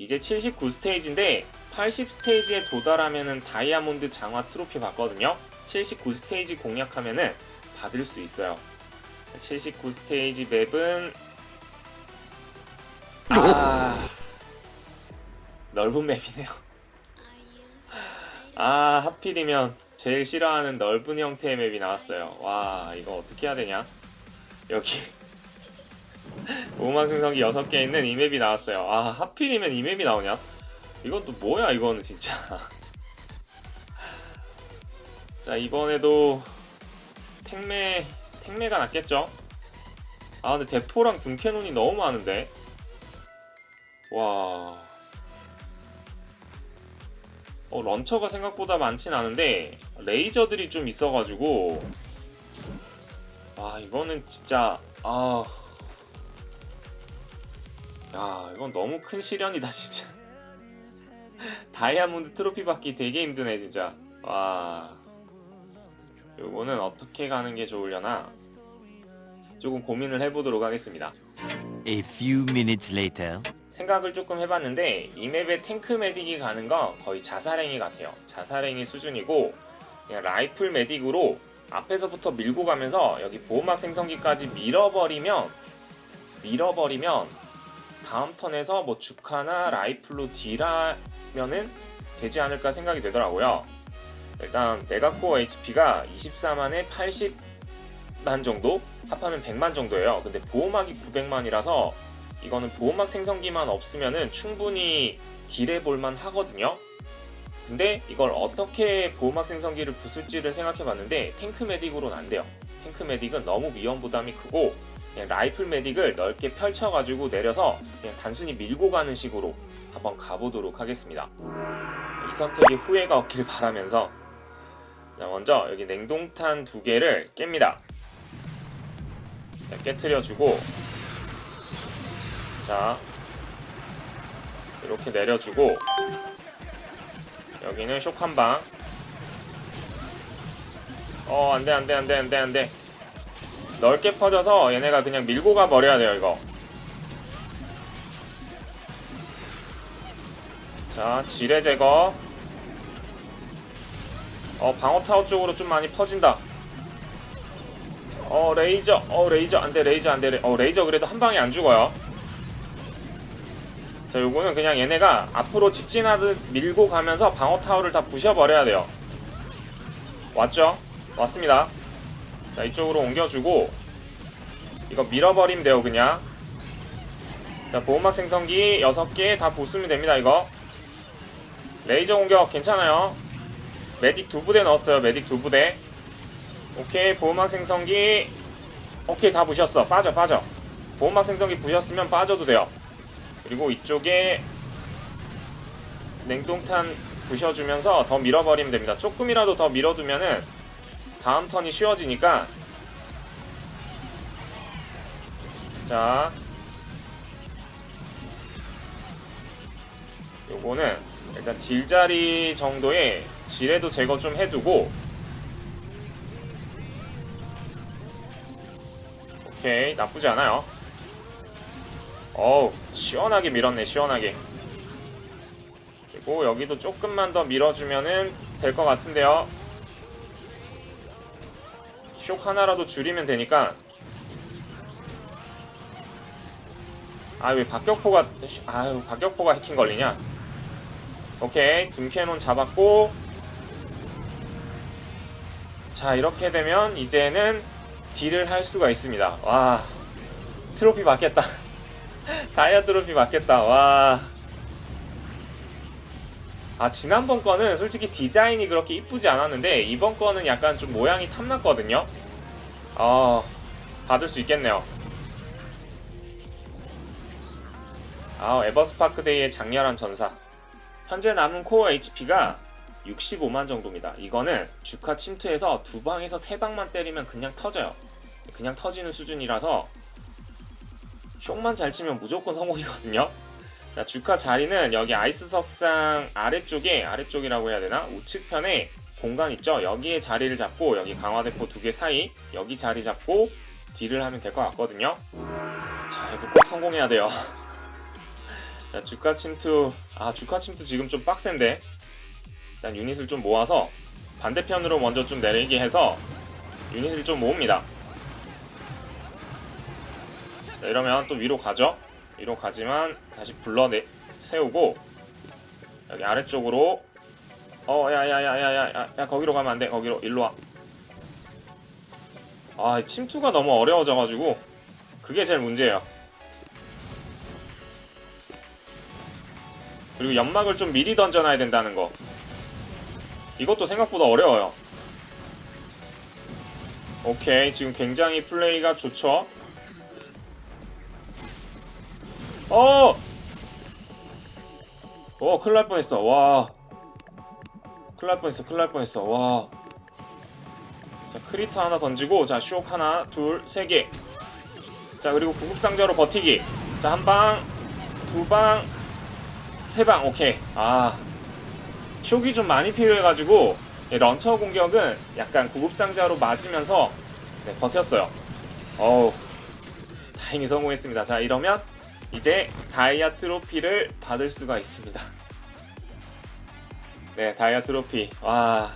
이제 79스테이지인데 80스테이지에 도달하면은 다이아몬드 장화 트로피 받거든요. 79스테이지 공략하면은 받을 수 있어요. 79스테이지 맵은 아 넓은 맵이네요. 아 하필이면 제일 싫어하는 넓은 형태의 맵이 나왔어요. 와 이거 어떻게 해야 되냐? 여기 오막 생성기 6개 있는 이 맵이 나왔어요. 아 하필이면 이 맵이 나오냐? 이건 또 뭐야 이거는 진짜. 자 이번에도 택매 택매가 낫겠죠? 아 근데 대포랑 둠캐논이 너무 많은데. 와. 어, 런처가 생각보다 많진 않은데 레이저들이 좀 있어가지고 아 이거는 진짜 아. 야 이건 너무 큰 시련이다 진짜. 다이아몬드 트로피 받기 되게 힘드네 진짜. 와. 요거는 어떻게 가는 게 좋으려나 조금 고민을 해보도록 하겠습니다. A few minutes later. 생각을 조금 해봤는데 이 맵에 탱크 메딕이 가는 거 거의 자살행위 같아요. 자살행위 수준이고 그냥 라이플 메딕으로 앞에서부터 밀고 가면서 여기 보호막 생성기까지 밀어버리면 밀어버리면 다음 턴에서 뭐 주카나 라이플로 딜하면은 되지 않을까 생각이 되더라고요. 일단 메가코어 HP가 24만에 80만 정도 합하면 100만 정도예요. 근데 보호막이 900만이라서 이거는 보호막 생성기만 없으면은 충분히 딜해 볼만 하거든요. 근데 이걸 어떻게 보호막 생성기를 부술지를 생각해 봤는데 탱크 메딕으로는 안 돼요. 탱크 메딕은 너무 위험 부담이 크고 라이플 메딕을 넓게 펼쳐가지고 내려서 그냥 단순히 밀고 가는 식으로 한번 가보도록 하겠습니다. 이 선택에 후회가 없길 바라면서 자 먼저 여기 냉동탄 두 개를 깹니다. 자, 깨트려주고 자 이렇게 내려주고 여기는 쇼 한방 어 안돼 안돼 안돼 안돼 안돼 넓게 퍼져서 얘네가 그냥 밀고 가 버려야 돼요 이거. 자 지뢰 제거. 어 방어 타워 쪽으로 좀 많이 퍼진다. 어 레이저. 어 레이저. 안돼 레이저 안돼. 어 레이저 그래도 한 방에 안 죽어요. 자 요거는 그냥 얘네가 앞으로 직진하듯 밀고 가면서 방어 타워를 다 부셔버려야 돼요. 왔죠? 왔습니다 자 이쪽으로 옮겨주고 이거 밀어버리면 돼요 그냥. 자 보호막 생성기 6개 다 부수면 됩니다 이거. 레이저 공격 괜찮아요. 메딕 두 부대 넣었어요 메딕 두 부대. 오케이 보호막 생성기. 오케이 다 부셨어. 빠져 빠져. 보호막 생성기 부셨으면 빠져도 돼요. 그리고 이쪽에 냉동탄 부셔주면서 더 밀어버리면 됩니다. 조금이라도 더 밀어두면은 다음 턴이 쉬워지니까. 자. 요거는 일단 딜자리 정도의 지뢰도 제거 좀 해두고. 오케이. 나쁘지 않아요. 어우 시원하게 밀었네 시원하게. 그리고 여기도 조금만 더 밀어주면은 될 것 같은데요 쇽 하나라도 줄이면 되니까. 아 왜 박격포가 아유 박격포가 해킹 걸리냐? 오케이. 둠캐논 잡았고. 자 이렇게 되면 이제는 딜을 할 수가 있습니다. 와. 트로피 맞겠다. 다이아 트로피 맞겠다. 와. 아 지난번 거는 솔직히 디자인이 그렇게 이쁘지 않았는데 이번 거는 약간 좀 모양이 탐났거든요 아 받을 수 있겠네요. 아 에버스파크데이의 장렬한 전사. 현재 남은 코어 HP가 65만 정도입니다. 이거는 주카 침투해서 두 방에서 세 방만 때리면 그냥 터져요. 그냥 터지는 수준이라서 쇽만 잘 치면 무조건 성공이거든요. 자, 주카 자리는 여기 아이스 석상 아래쪽에 아래쪽이라고 해야 되나? 우측편에 공간 있죠. 여기에 자리를 잡고 여기 강화대포 두 개 사이 여기 자리 잡고 딜을 하면 될 것 같거든요. 자 이거 꼭 성공해야 돼요. 자, 주가 침투. 아, 주가 침투 지금 좀 빡센데. 일단 유닛을 좀 모아서 반대편으로 먼저 좀 내리게 해서 유닛을 좀 모읍니다. 자, 이러면 또 위로 가죠. 위로 가지만 다시 불러 내 세우고 여기 아래쪽으로 어, 야, 야, 야, 야, 야, 야, 야, 거기로 가면 안 돼. 거기로 일로 와. 아, 침투가 너무 어려워져가지고 그게 제일 문제예요. 그리고 연막을 좀 미리 던져놔야 된다는 거. 이것도 생각보다 어려워요. 오케이, 지금 굉장히 플레이가 좋죠. 어! 어, 큰일 날 뻔했어. 와. 큰일 날 뻔했어. 큰일 날 뻔했어. 와. 자, 크리트 하나 던지고, 자, 쇼크 하나, 둘, 세 개. 자, 그리고 구급상자로 버티기. 자, 한 방, 두 방, 세 방. 오케이. 아. 쇼기 좀 많이 필요해가지고, 예, 런처 공격은 약간 구급상자로 맞으면서, 네, 버텼어요. 어우. 다행히 성공했습니다. 자, 이러면, 이제 다이아 트로피를 받을 수가 있습니다. 네, 다이아 트로피. 와,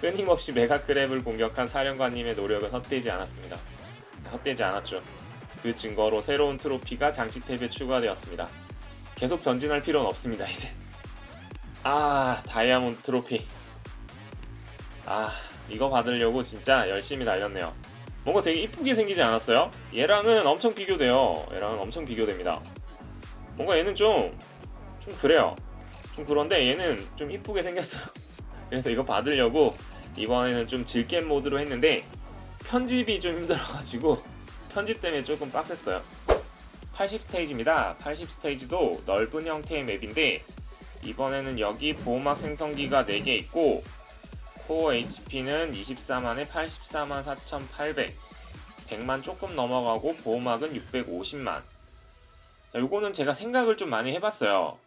끊임없이 메가크랩을 공격한 사령관님의 노력은 헛되지 않았습니다. 헛되지 않았죠. 그 증거로 새로운 트로피가 장식 탭에 추가되었습니다. 계속 전진할 필요는 없습니다, 이제. 아, 다이아몬드 트로피. 아, 이거 받으려고 진짜 열심히 달렸네요. 뭔가 되게 이쁘게 생기지 않았어요? 얘랑은 엄청 비교돼요. 얘랑은 엄청 비교됩니다. 뭔가 얘는 좀, 좀 그래요. 좀 그런데 얘는 좀 이쁘게 생겼어요. 그래서 이거 받으려고 이번에는 좀 질겜 모드로 했는데 편집이 좀 힘들어가지고 편집 때문에 조금 빡셌어요. 80 스테이지입니다. 80 스테이지도 넓은 형태의 맵인데 이번에는 여기 보호막 생성기가 4개 있고 코어 HP는 24만에 84만 4,800 100만 조금 넘어가고 보호막은 650만 자, 요거는 제가 생각을 좀 많이 해봤어요.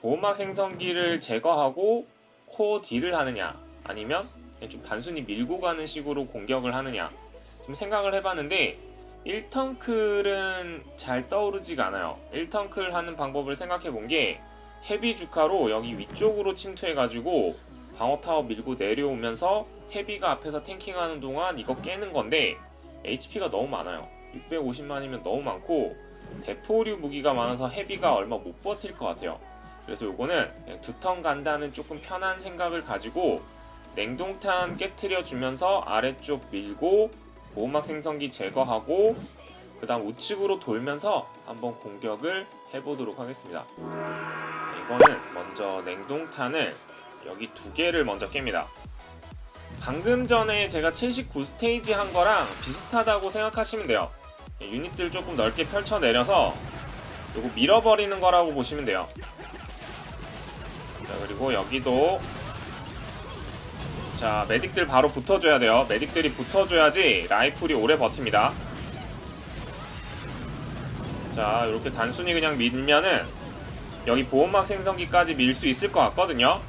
보호막 생성기를 제거하고 코어 딜을 하느냐 아니면 좀 단순히 밀고 가는 식으로 공격을 하느냐 좀 생각을 해봤는데 1턴클은 잘 떠오르지가 않아요. 1턴클 하는 방법을 생각해 본 게 헤비 주카로 여기 위쪽으로 침투해가지고 방어타워 밀고 내려오면서 헤비가 앞에서 탱킹하는 동안 이거 깨는 건데 HP가 너무 많아요. 650만이면 너무 많고 대포류 무기가 많아서 헤비가 얼마 못 버틸 것 같아요 그래서 요거는 두 턴 간다는 조금 편한 생각을 가지고 냉동탄 깨트려 주면서 아래쪽 밀고 보호막 생성기 제거하고 그 다음 우측으로 돌면서 한번 공격을 해보도록 하겠습니다. 이거는 먼저 냉동탄을 여기 두 개를 먼저 깹니다. 방금 전에 제가 79 스테이지 한 거랑 비슷하다고 생각하시면 돼요. 유닛들 조금 넓게 펼쳐내려서 요거 밀어버리는 거라고 보시면 돼요. 자 그리고 여기도 자 메딕들 바로 붙어줘야 돼요. 메딕들이 붙어줘야지 라이플이 오래 버팁니다. 자 이렇게 단순히 그냥 밀면은 여기 보호막 생성기까지 밀 수 있을 것 같거든요.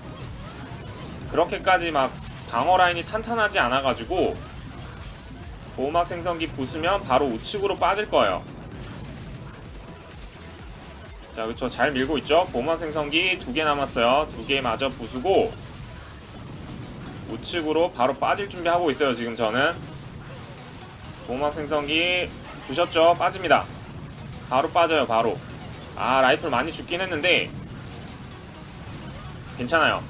그렇게까지 막 방어 라인이 탄탄하지 않아가지고 보호막 생성기 부수면 바로 우측으로 빠질 거예요 자, 그쵸. 잘 밀고 있죠? 보호막 생성기 두 개 남았어요. 두 개 마저 부수고 우측으로 바로 빠질 준비하고 있어요. 지금 저는 보호막 생성기 부셨죠? 빠집니다. 바로 빠져요. 바로. 아, 라이플 많이 죽긴 했는데 괜찮아요.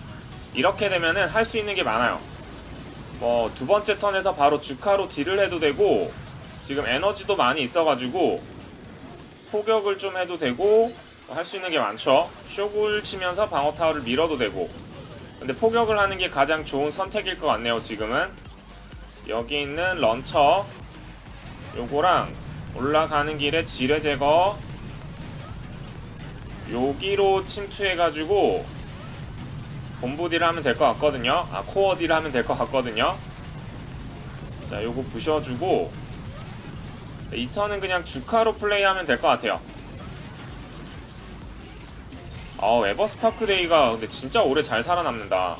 이렇게 되면은 할 수 있는 게 많아요. 뭐 두 번째 턴에서 바로 주카로 딜을 해도 되고 지금 에너지도 많이 있어가지고 포격을 좀 해도 되고 할 수 있는 게 많죠. 쇼굴 치면서 방어 타워를 밀어도 되고. 근데 포격을 하는 게 가장 좋은 선택일 것 같네요. 지금은 여기 있는 런처 요거랑 올라가는 길에 지뢰 제거 여기로 침투해가지고 본부 딜을 하면 될 것 같거든요. 아 코어 딜을 하면 될 것 같거든요. 자 요거 부셔주고 이 턴은 그냥 주카로 플레이하면 될 것 같아요. 아 에버스파크 데이가 근데 진짜 오래 잘 살아남는다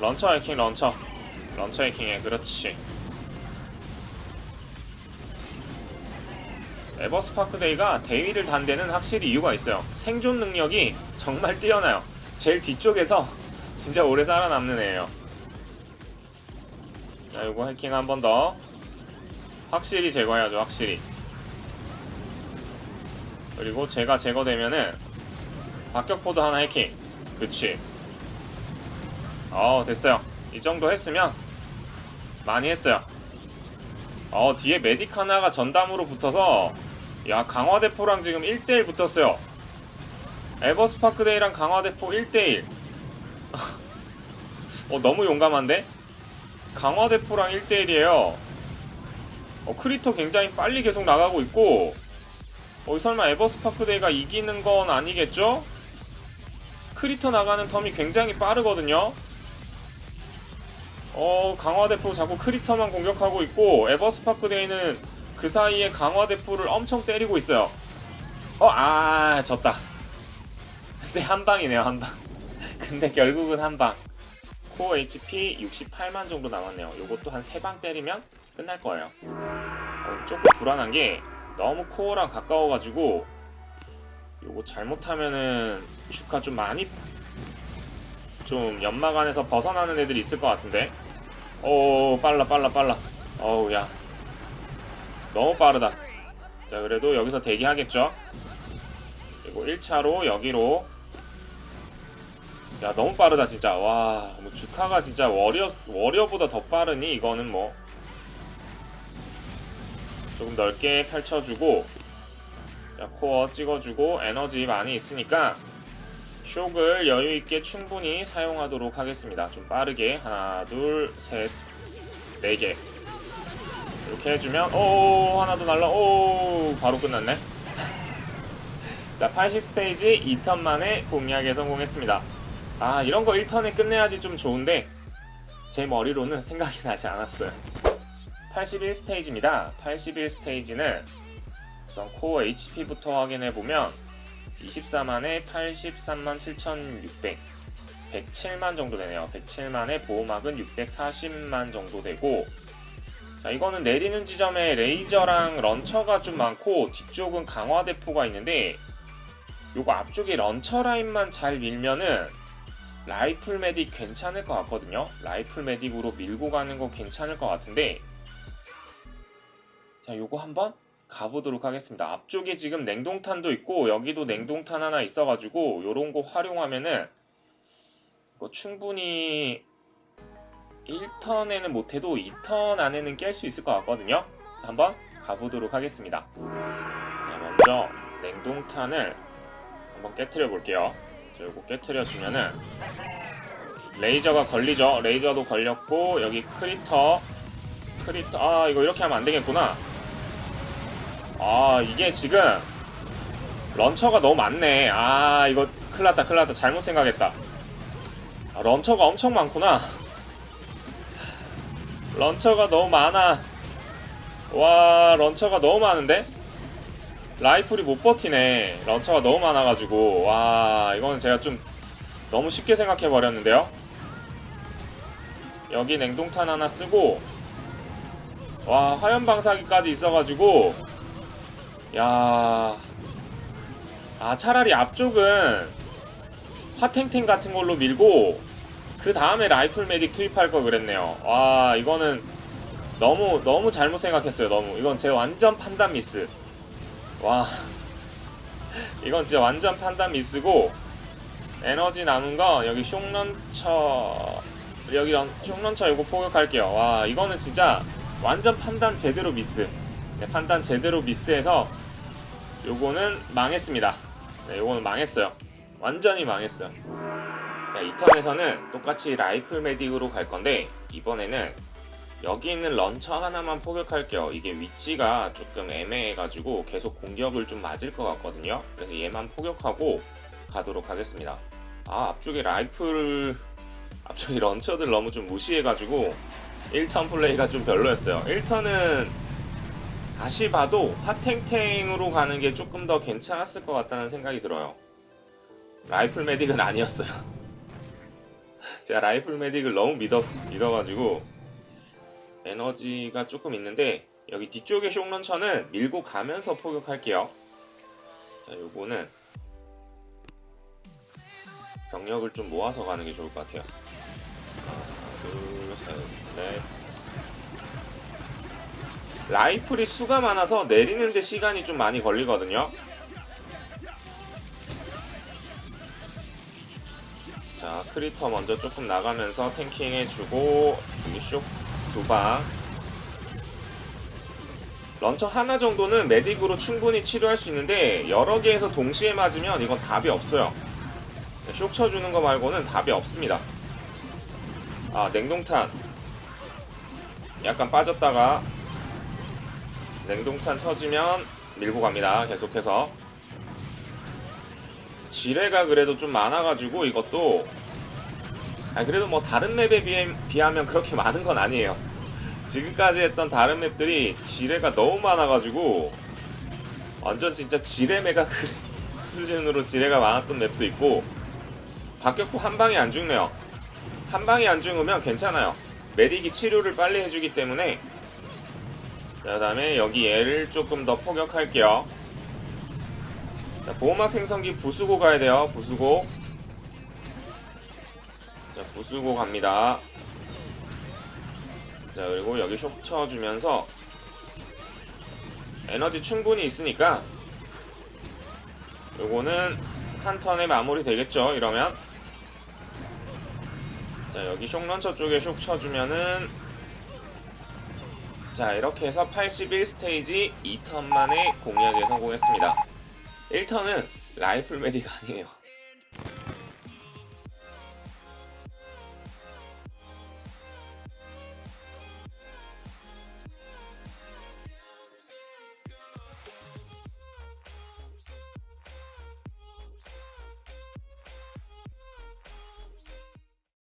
런처 해킹 런처 런처 해킹해 그렇지 에버스파크데이가 대위를 단 데는 확실히 이유가 있어요. 생존 능력이 정말 뛰어나요. 제일 뒤쪽에서 진짜 오래 살아남는 애예요. 자, 요거 해킹 한 번 더. 확실히 제거해야죠, 확실히. 그리고 제가 제거되면은 박격포도 하나 해킹. 그치. 어, 됐어요. 이 정도 했으면 많이 했어요. 어, 뒤에 메딕 하나가 전담으로 붙어서 야, 강화대포랑 지금 1대1 붙었어요. 에버스파크데이랑 강화대포 1대1. 어, 너무 용감한데? 강화대포랑 1대1이에요. 어, 크리터 굉장히 빨리 계속 나가고 있고, 어, 설마 에버스파크데이가 이기는 건 아니겠죠? 크리터 나가는 텀이 굉장히 빠르거든요. 어, 강화대포 자꾸 크리터만 공격하고 있고, 에버스파크데이는 그 사이에 강화대포를 엄청 때리고 있어요. 어, 아, 졌다. 근데 한 방이네요, 한 방. 근데 결국은 한 방. 코어 HP 68만 정도 남았네요. 요것도 한세방 때리면 끝날 거예요. 어, 조금 불안한 게 너무 코어랑 가까워가지고 요거 잘못하면은 슈카 좀 많이 좀 연막 안에서 벗어나는 애들이 있을 것 같은데. 오 빨라 빨라 빨라. 어우 야 너무 빠르다. 자 그래도 여기서 대기하겠죠. 그리고 1차로 여기로 야 너무 빠르다 진짜 와뭐 주카가 진짜 워리어 워리어보다 더 빠르니 이거는 뭐 조금 넓게 펼쳐주고 자 코어 찍어주고 에너지 많이 있으니까 쇽을 여유 있게 충분히 사용하도록 하겠습니다. 좀 빠르게. 하나 둘 셋 네 개. 이렇게 해주면 오 하나 더 날라. 오 바로 끝났네. 자 80 스테이지 2턴 만에 공략에 성공했습니다. 아 이런 거 1턴에 끝내야지 좀 좋은데 제 머리로는 생각이 나지 않았어요 81 스테이지입니다 81 스테이지는 우선 코어 HP부터 확인해 보면 24만에 83만 7,600 107만 정도 되네요 107만에 보호막은 640만 정도 되고 자 이거는 내리는 지점에 레이저랑 런처가 좀 많고 뒤쪽은 강화대포가 있는데 요거 앞쪽에 런처 라인만 잘 밀면은 라이플 메딕 괜찮을 것 같거든요. 라이플 메딕으로 밀고 가는 거 괜찮을 것 같은데 자 요거 한번 가보도록 하겠습니다. 앞쪽에 지금 냉동탄도 있고 여기도 냉동탄 하나 있어가지고 요런 거 활용하면은 이거 충분히 1턴에는 못해도 2턴 안에는 깰 수 있을 것 같거든요. 자, 한번 가보도록 하겠습니다. 자, 먼저 냉동탄을 한번 깨트려 볼게요. 자, 요거 깨트려 주면은 레이저가 걸리죠. 레이저도 걸렸고 여기 크리터 크리터 아 이거 이렇게 하면 안 되겠구나. 아 이게 지금 런처가 너무 많네. 아 이거 큰일났다 큰일났다 잘못 생각했다. 아, 런처가 엄청 많구나. 런처가 너무 많아. 와 런처가 너무 많은데? 라이플이 못 버티네. 런처가 너무 많아가지고 와 이거는 제가 좀 너무 쉽게 생각해 버렸는데요. 여기 냉동탄 하나 쓰고 와 화염 방사기까지 있어가지고 야. 아 차라리 앞쪽은 화탱탱 같은 걸로 밀고 그 다음에 라이플 메딕 투입할 걸 그랬네요. 와 이거는 너무 너무 잘못 생각했어요. 너무 이건 제 완전 판단 미스. 와 이건 진짜 완전 판단 미스고 에너지 남은 거 여기 숑런처 여기 런- 숑런처 이거 포격할게요. 와 이거는 진짜 완전 판단 제대로 미스. 네, 판단 제대로 미스해서 요거는 망했습니다. 네, 요거는 망했어요. 완전히 망했어요. 네, 이 턴에서는 똑같이 라이플 메딕으로 갈 건데 이번에는 여기 있는 런처 하나만 포격할게요. 이게 위치가 조금 애매해가지고 계속 공격을 좀 맞을 것 같거든요. 그래서 얘만 포격하고 가도록 하겠습니다. 아 앞쪽에 라이플 앞쪽에 런처들 너무 좀 무시해가지고 1턴 플레이가 좀 별로였어요. 1턴은 다시 봐도 핫탱탱으로 가는 게 조금 더 괜찮았을 것 같다는 생각이 들어요. 라이플 메딕은 아니었어요. 제가 라이플 메딕을 너무 믿었, 믿어가지고 에너지가 조금 있는데 여기 뒤쪽에 쇼런처는 밀고 가면서 포격할게요. 자, 요거는 병력을 좀 모아서 가는 게 좋을 것 같아요. 하나, 둘, 셋, 넷. 라이플이 수가 많아서 내리는데 시간이 좀 많이 걸리거든요. 자, 크리터 먼저 조금 나가면서 탱킹 해주고 여기 쇼 두 방. 런처 하나 정도는 메딕으로 충분히 치료할 수 있는데 여러 개에서 동시에 맞으면 이건 답이 없어요. 쇼 쳐주는 거 말고는 답이 없습니다. 아 냉동탄 약간 빠졌다가 냉동탄 터지면 밀고 갑니다. 계속해서 지뢰가 그래도 좀 많아가지고 이것도 아 그래도 뭐 다른 맵에 비해, 비하면 그렇게 많은 건 아니에요. 지금까지 했던 다른 맵들이 지뢰가 너무 많아가지고 완전 진짜 지뢰매가 그래 수준으로 지뢰가 많았던 맵도 있고 박격포 한 방에 안 죽네요. 한 방에 안 죽으면 괜찮아요. 메딕이 치료를 빨리 해주기 때문에 자, 그다음에 여기 얘를 조금 더 포격할게요. 자, 보호막 생성기 부수고 가야 돼요. 부수고. 자, 부수고 갑니다. 자, 그리고 여기 숍 쳐주면서 에너지 충분히 있으니까 요거는 한 턴에 마무리 되겠죠. 이러면 자, 여기 쇽런처 쪽에 쇽 쳐주면은 자, 이렇게 해서 81스테이지 2턴 만에 공략에 성공했습니다. 1턴은 라이플 메딕 아니에요.